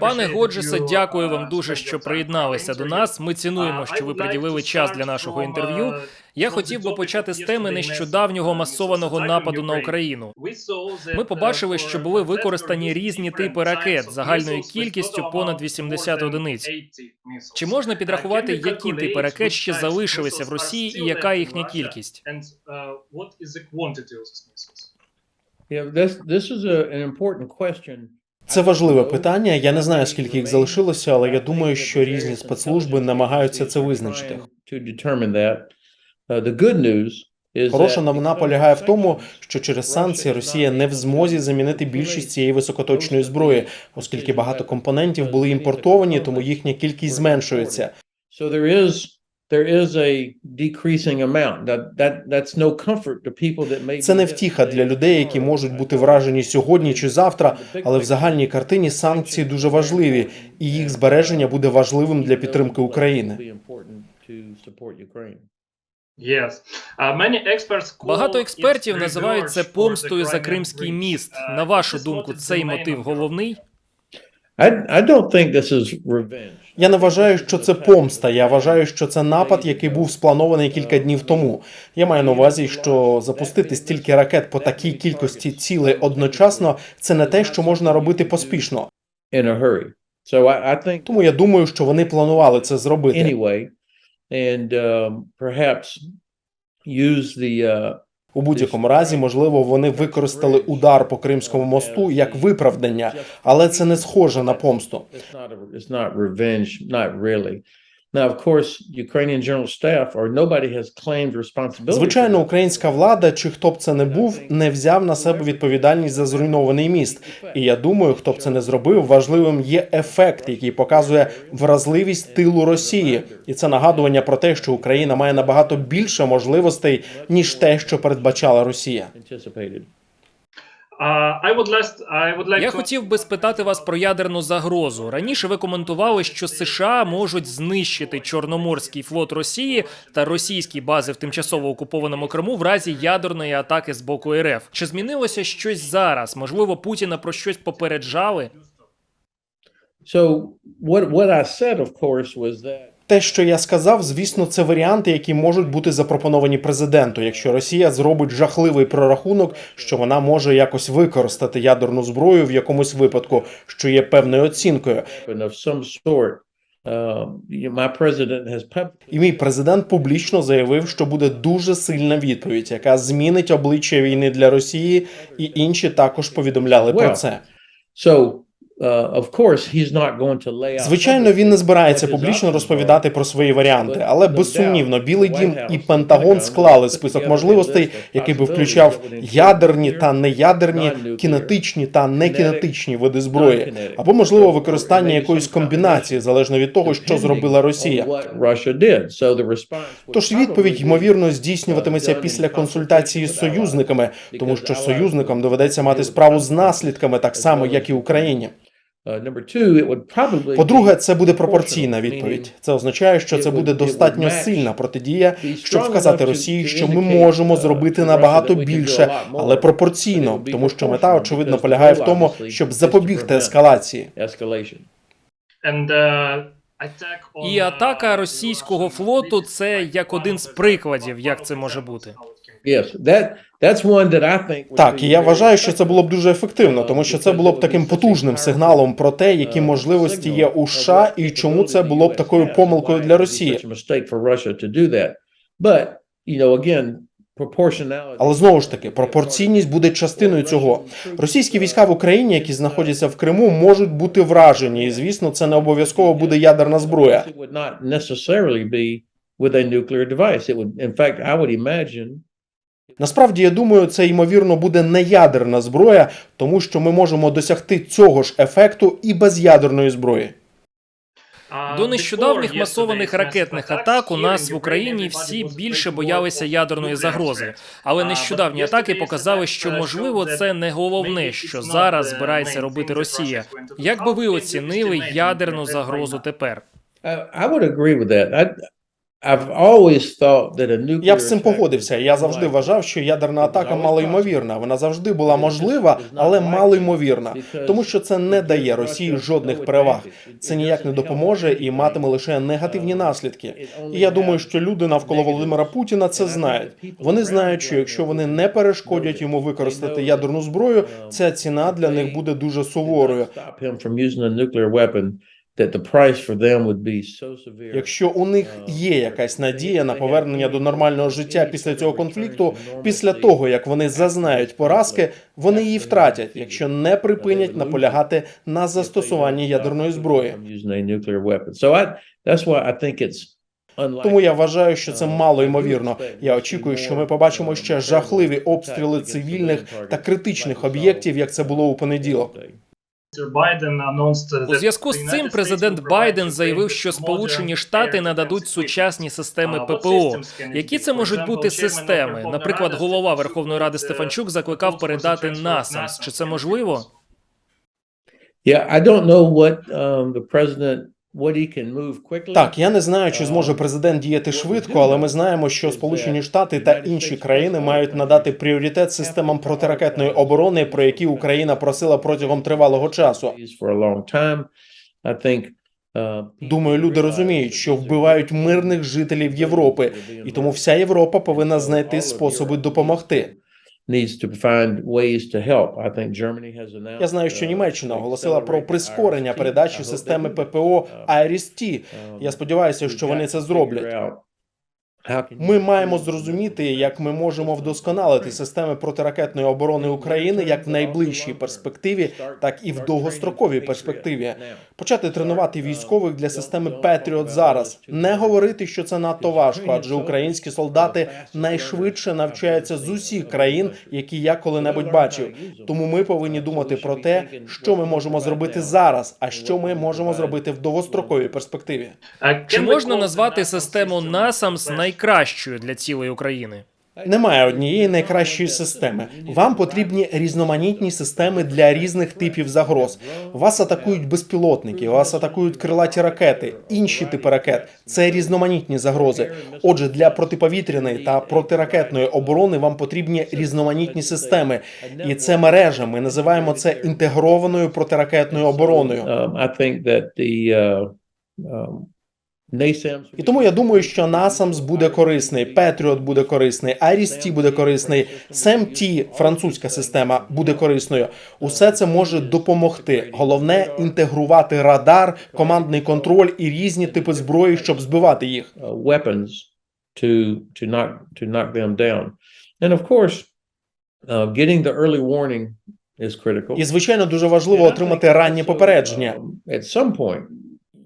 Пане Годжесе, дякую uh, вам дуже, що приєдналися до нас. Ми цінуємо, Uh, що ви приділили час для нашого інтерв'ю. uh, Я хотів би почати з теми нещодавнього масованого нападу на Україну. Ми побачили, що були використані різні типи ракет загальною кількістю понад amount 80 одиниць. 80 missiles. Чи можна підрахувати, які типи ракет ще залишилися в Росії і яка їхня кількість? Yeah, this this is a, an important question. Це важливе питання. Я не знаю, скільки їх залишилося, але я думаю, що різні спецслужби намагаються це визначити. Uh, Хороша новина полягає в тому, що через санкції Росія не в змозі замінити більшість цієї високоточної зброї, оскільки багато компонентів були імпортовані, тому їхня кількість зменшується. There is a decreasing amount. That that that's no comfort to people that may Це не втіха для людей, які можуть бути вражені сьогодні чи завтра, але в загальній картині санкції дуже важливі, і їх збереження буде важливим для підтримки України. Uh, Багато експертів називають це помстою за Crimean Кримський міст. Uh, На вашу думку, цей мотив головний? I I don't think this is revenge. Я не вважаю, що це помста. Я вважаю, що це напад, який був спланований кілька днів тому. Я маю на увазі, що запустити стільки ракет по такій кількості цілей одночасно це не те, що можна робити поспішно. Тому я думаю, що вони планували це зробити. anyway, and um, perhaps use the uh, У будь-якому разі, можливо, вони використали удар по Кримському мосту як виправдання, але це не схоже на помсту. Now, of course, Ukrainian general staff or nobody has claimed responsibility. Звичайно, українська влада, чи хто б це не був, не взяв на себе відповідальність за зруйнований міст. І я думаю, хто б це не зробив, важливим є ефект, який показує вразливість тилу Росії, і це нагадування про те, що Україна має набагато більше можливостей ніж те, що передбачала Росія. Я хотів би спитати вас про ядерну загрозу. Раніше ви коментували, що США можуть знищити Чорноморський флот Росії та російські бази в тимчасово окупованому Криму в разі ядерної атаки з боку РФ. Чи змінилося щось зараз? Можливо, Путіна про щось попереджали? So what what I said, of course, was that Те, що я сказав, звісно, це варіанти, які можуть бути запропоновані президенту, якщо Росія зробить жахливий прорахунок, що вона може якось використати ядерну зброю в якомусь випадку, що є певною оцінкою. publicly І мій президент публічно заявив, що буде дуже сильна відповідь, яка змінить обличчя війни для Росії, і інші також повідомляли про це. So, uh, of course, he's not going to lay out. Звичайно, він не збирається публічно розповідати про свої варіанти, але безсумнівно, Білий Дім і Пентагон склали список можливостей, який би включав ядерні та неядерні, кінетичні та некінетичні види зброї, або можливо використання якоїсь комбінації, залежно від того, що зробила Росія. Тож відповідь ймовірно здійснюватиметься після консультації з союзниками, тому що союзникам доведеться мати справу з наслідками, так само як і Україні. Uh, number two, it would probably По-друге, be це буде пропорційна відповідь. Це означає, що це буде достатньо сильна протидія, be щоб strong вказати Росії, що ми можемо uh, зробити набагато Russia that we can do a більше, lot more, але but пропорційно, тому що мета очевидно because the полягає в тому, obviously, щоб запобігти prevent ескалації. escalation. and uh, attack on, І uh, атака російського Russian флоту fleet це is як one один з прикладів, як це може бути. Так, і я вважаю, що це було б дуже ефективно, тому що це було б таким потужним сигналом про те, які можливості є у США, і чому це було б такою помилкою для Росії. Але знову ж таки, пропорційність буде частиною цього. Російські війська в Україні, які знаходяться в Криму, можуть бути вражені, і звісно, це не обов'язково буде ядерна зброя. Насправді, я думаю, це ймовірно буде не ядерна зброя, тому що ми можемо досягти цього ж ефекту і без ядерної зброї. До нещодавніх масованих ракетних атак у нас в Україні всі більше боялися ядерної загрози. Але нещодавні атаки показали, що uh, можливо це не головне, що зараз збирається робити Росія. Як би ви you оцінили ядерну загрозу тепер? I, I would agree with that. I, I've always thought that a nuclear Я б з цим погодився. Я завжди вважав, що ядерна атака малоймовірна. Вона завжди була можлива, але малоймовірна, тому що це не дає Росії жодних переваг. Це ніяк не допоможе і матиме лише негативні наслідки. І я думаю, що люди навколо Володимира Путіна це знають. Вони знають, що якщо вони не перешкодять йому використати ядерну зброю, ця ціна для них буде дуже суворою. Якщо у них є якась надія на повернення до нормального життя після цього конфлікту, після того як вони зазнають поразки, вони її втратять, якщо не припинять наполягати на застосуванні ядерної зброї. Тому я вважаю, що це мало ймовірно. Я очікую, що ми побачимо ще жахливі обстріли цивільних та критичних об'єктів, як це було у понеділок. Mr. Biden У зв'язку з цим президент Байден заявив, що Сполучені Штати нададуть сучасні системи ППО. Які це можуть бути системи? Наприклад, голова Верховної Ради Стефанчук закликав передати НАСАМС. Чи це NASAMS. можливо? Yeah, I don't know what um, the president, Так, я не знаю, чи зможе президент діяти швидко, але ми знаємо, що Сполучені Штати та інші країни мають надати пріоритет системам протиракетної оборони, про які Україна просила протягом тривалого часу. Uh, Думаю, люди розуміють, що вбивають мирних жителів Європи, і тому вся Європа повинна знайти способи допомогти. Я знаю, що uh, Німеччина оголосила про прискорення передачі системи ППО. IRIS-T. Um, Я сподіваюся, що вони це зроблять. Ми маємо зрозуміти, як ми можемо вдосконалити системи протиракетної оборони України як в найближчій перспективі, так і в довгостроковій перспективі. Почати тренувати військових для системи Patriot зараз. Не говорити, що це надто важко, адже українські солдати найшвидше навчаються з усіх країн, які я коли-небудь бачив. Тому ми повинні думати про те, що ми можемо зробити зараз, а що ми можемо зробити в довгостроковій перспективі. Uh, Чи можна назвати систему НАСАМС best? Найкращою для цілої України? Немає однієї найкращої системи. Вам потрібні різноманітні системи для різних типів загроз. Вас атакують безпілотники, вас атакують крилаті ракети, інші типи ракет. Це різноманітні загрози. Отже, для протиповітряної та протиракетної оборони вам потрібні різноманітні системи, і це мережа. Ми називаємо це інтегрованою протиракетною обороною. Um, I think that the uh, um, NASAMS. І тому я думаю, що NASAMS буде корисний, Patriot буде корисний, IRIS-T буде корисний, SAM-T, французька система, буде корисною. Усе це може допомогти. Головне інтегрувати радар, командний контроль і різні типи зброї, щоб збивати їх. uh. And of course, uh, getting the early warning is critical. І звичайно дуже важливо отримати раннє попередження. Um, At some point,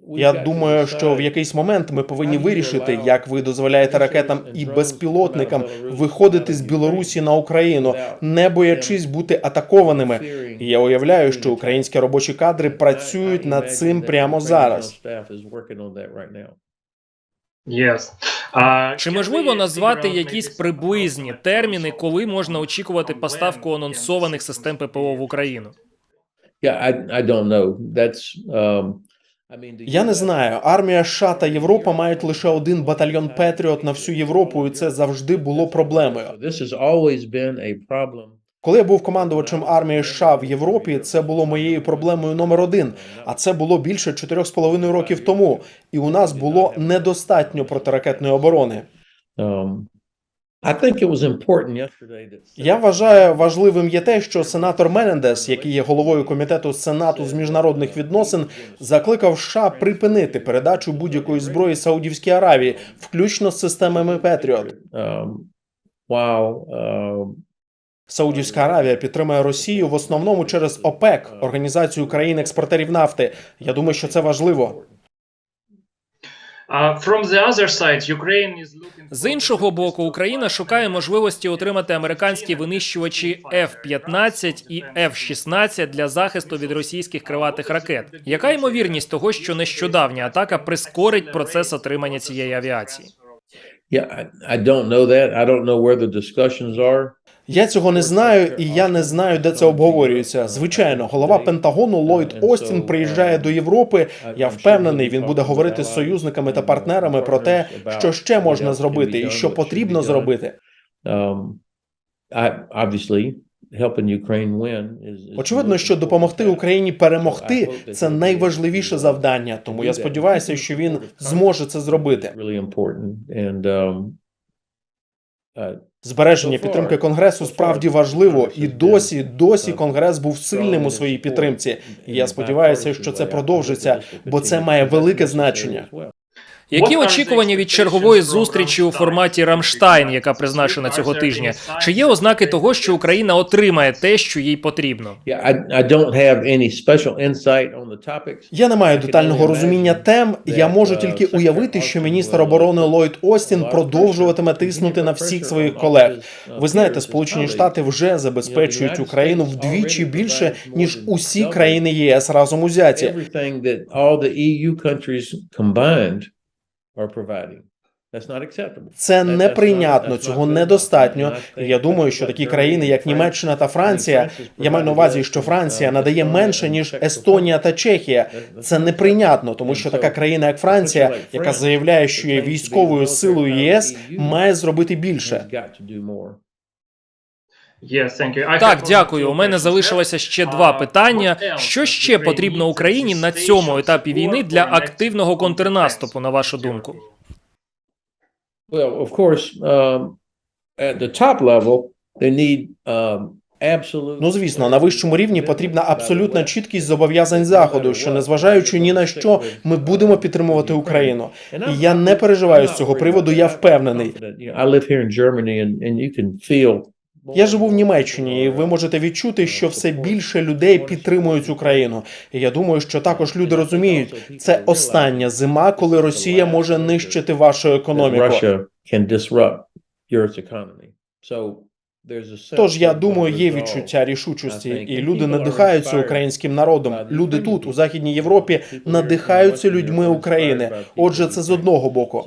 Я думаю, що в якийсь момент ми повинні вирішити, як ви дозволяєте ракетам і безпілотникам виходити з Білорусі на Україну, не боячись бути атакованими. І я уявляю, що українські робочі кадри працюють над цим прямо зараз. Yes. Uh, Чи можливо назвати якісь приблизні терміни, коли можна очікувати поставку анонсованих систем ППО в Україну? Yeah, I I don't know. That's um, Я не знаю. Армія США та Європа мають лише один батальйон Петріот на всю Європу, і це завжди було проблемою. Коли я був командувачем армії США в Європі, це було моєю проблемою номер один. А це було більше 4,5 років тому. І у нас було недостатньо протиракетної оборони. Я вважаю важливим є те, що сенатор Менендес, який є головою комітету Сенату з міжнародних відносин, закликав США припинити передачу будь-якої зброї Саудівській Аравії, включно з системами Петріот. um, uh, Саудівська Аравія підтримує Росію в основному через ОПЕК, організацію країн-експортерів нафти. Я думаю, що це важливо. З іншого боку, Україна шукає можливості отримати американські винищувачі F-15 і F-16 для захисту від російських криватих ракет. Яка ймовірність того, що нещодавня атака прискорить процес отримання цієї авіації? yeah, I, I don't know that. I don't know where the discussions are. Я цього не знаю, і я не знаю, де це обговорюється. Звичайно, голова Пентагону Ллойд Остін приїжджає до Європи. Я впевнений, він буде говорити з союзниками та партнерами про те, що ще можна зробити і що потрібно зробити. Is Очевидно, що допомогти Україні перемогти це найважливіше завдання. Тому я сподіваюся, що він зможе це зробити. really important. And um, uh, Збереження підтримки конгресу справді важливо, і досі, досі конгрес був сильним у своїй підтримці. І я сподіваюся, що це продовжиться, бо це має велике значення. Які очікування від чергової зустрічі у форматі Рамштайн, яка призначена цього тижня? Чи є ознаки того, що Україна отримає те, що їй потрібно? Я не маю детального розуміння тем. Я можу тільки уявити, що міністр оборони Ллойд Остін продовжуватиме тиснути на всіх своїх колег. Ви знаєте, Сполучені Штати вже забезпечують Україну вдвічі більше ніж усі країни ЄС разом узяті. Are providing. Це неприйнятно, цього недостатньо. Я думаю, що такі країни, як Німеччина та Франція, я маю на увазі, що Франція надає менше ніж Естонія та Чехія. Це неприйнятно, тому що така країна, як Франція, яка заявляє, що є військовою силою ЄС, має зробити більше. Has got to do more. Yes, thank you. I Так, дякую. У мене залишилося ще два Uh, питання. Що ще потрібно Україні на цьому етапі війни для активного контрнаступу, на вашу думку? Well, of course, um, at the top level, they need um. Ну звісно, на вищому рівні потрібна абсолютна чіткість зобов'язань заходу, що незважаючи ні на що, ми будемо підтримувати Україну. І я не переживаю з цього приводу. Я впевнений. Я живу в Німеччині, і ви можете відчути, що все більше людей підтримують Україну. І я думаю, що також люди розуміють, це остання зима, коли Росія може нищити вашу економіку. Тож я думаю, є відчуття рішучості, і люди надихаються українським народом. Люди тут, у західній Європі, надихаються людьми України. Отже, це з одного боку.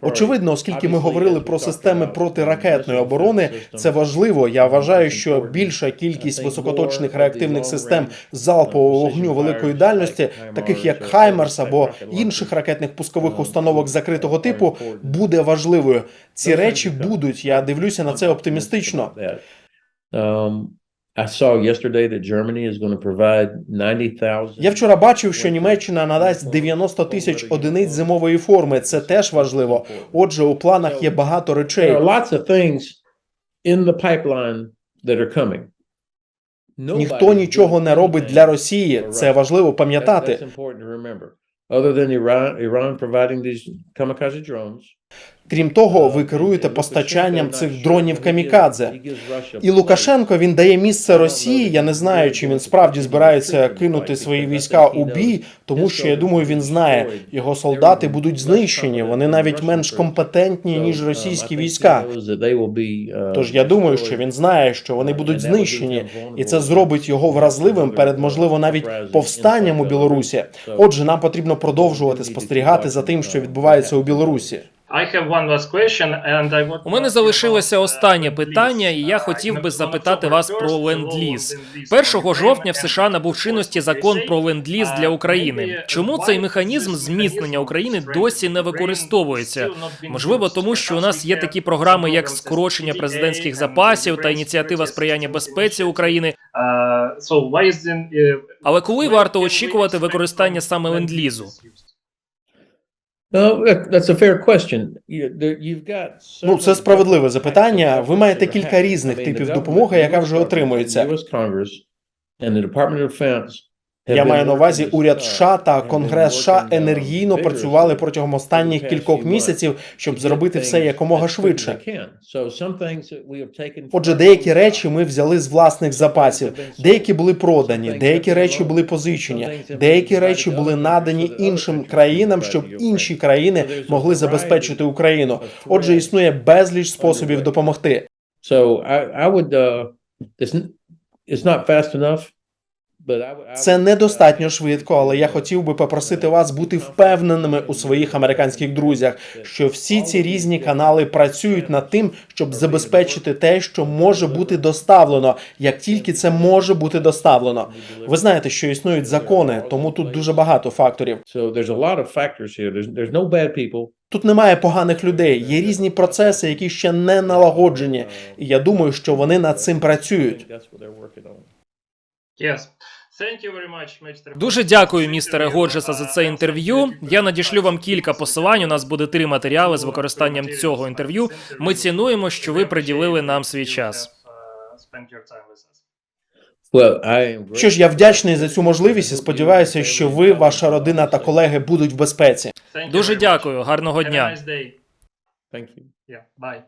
Очевидно, оскільки ми говорили про системи протиракетної оборони, це важливо. Я вважаю, що більша кількість високоточних реактивних систем залпового вогню великої дальності, таких як Хаймерс або інших ракетних пускових установок закритого типу, буде важливою. Ці речі будуть. Я дивлюся на це оптимістично. Um, I saw yesterday that Germany is going to provide 90,000. Я вчора бачив, що Німеччина надасть 90 тисяч одиниць зимової форми. Це теж важливо. Отже, у планах є багато There речей. are lots of things in the pipeline that are coming. Ніхто нічого не робить для Росії. Це важливо пам'ятати. Other than Iran, Iran providing these kamikaze drones. Крім того, ви керуєте постачанням цих дронів камікадзе. І Лукашенко він дає місце Росії. Я не знаю, чи він справді збирається кинути свої війська у бій, тому що я думаю, він знає, його солдати будуть знищені. Вони навіть менш компетентні ніж російські війська. Тож я думаю, що він знає, що вони будуть знищені, і це зробить його вразливим перед можливо навіть повстанням у Білорусі. Отже, нам потрібно продовжувати спостерігати за тим, що відбувається у Білорусі. I have one last question, and I want У мене залишилося останнє питання, і я хотів би запитати вас про ленд-ліз. 1 жовтня в США набув чинності закон про ленд-ліз для України. Чому цей механізм зміцнення України досі не використовується? Можливо, тому що у нас є такі програми, як скорочення президентських запасів та ініціатива сприяння безпеці України. Uh, uh, Але коли варто очікувати використання саме ленд-лізу? That's a fair question. You- there- you've got Ну, це справедливе запитання. Ви маєте кілька різних типів допомоги, яка вже отримується. Я маю на увазі уряд США та Конгрес США енергійно працювали протягом останніх кількох місяців, щоб зробити все якомога швидше. Отже, Отже, деякі речі ми взяли з власних запасів, деякі були продані, деякі речі були позичені, деякі речі були надані іншим країнам, щоб інші країни могли забезпечити Україну. Отже, існує безліч способів допомогти. So I, I would, uh, it's not fast enough. But I would- I Це недостатньо швидко, але я хотів би попросити вас бути впевненими у своїх американських друзях, що всі ці різні канали працюють над тим, щоб забезпечити те, що може бути доставлено, як тільки це може бути доставлено. Ви знаєте, що існують закони, тому тут дуже багато факторів. Тут немає поганих людей, є різні процеси, які ще не налагоджені. І я думаю, що вони над цим працюють. That's what they're working on. Yes. Thank you very much, Mr. Дуже дякую, містере Годжеса, за це інтерв'ю. Я надішлю вам кілька посилань. У нас буде три матеріали з використанням цього інтерв'ю. Ми цінуємо, що ви приділили нам свій час. Well, I am great. Що ж, я вдячний за цю можливість і сподіваюся, що ви, ваша родина та колеги будуть в безпеці. Дуже дякую, гарного дня. Thank you. Yeah, bye.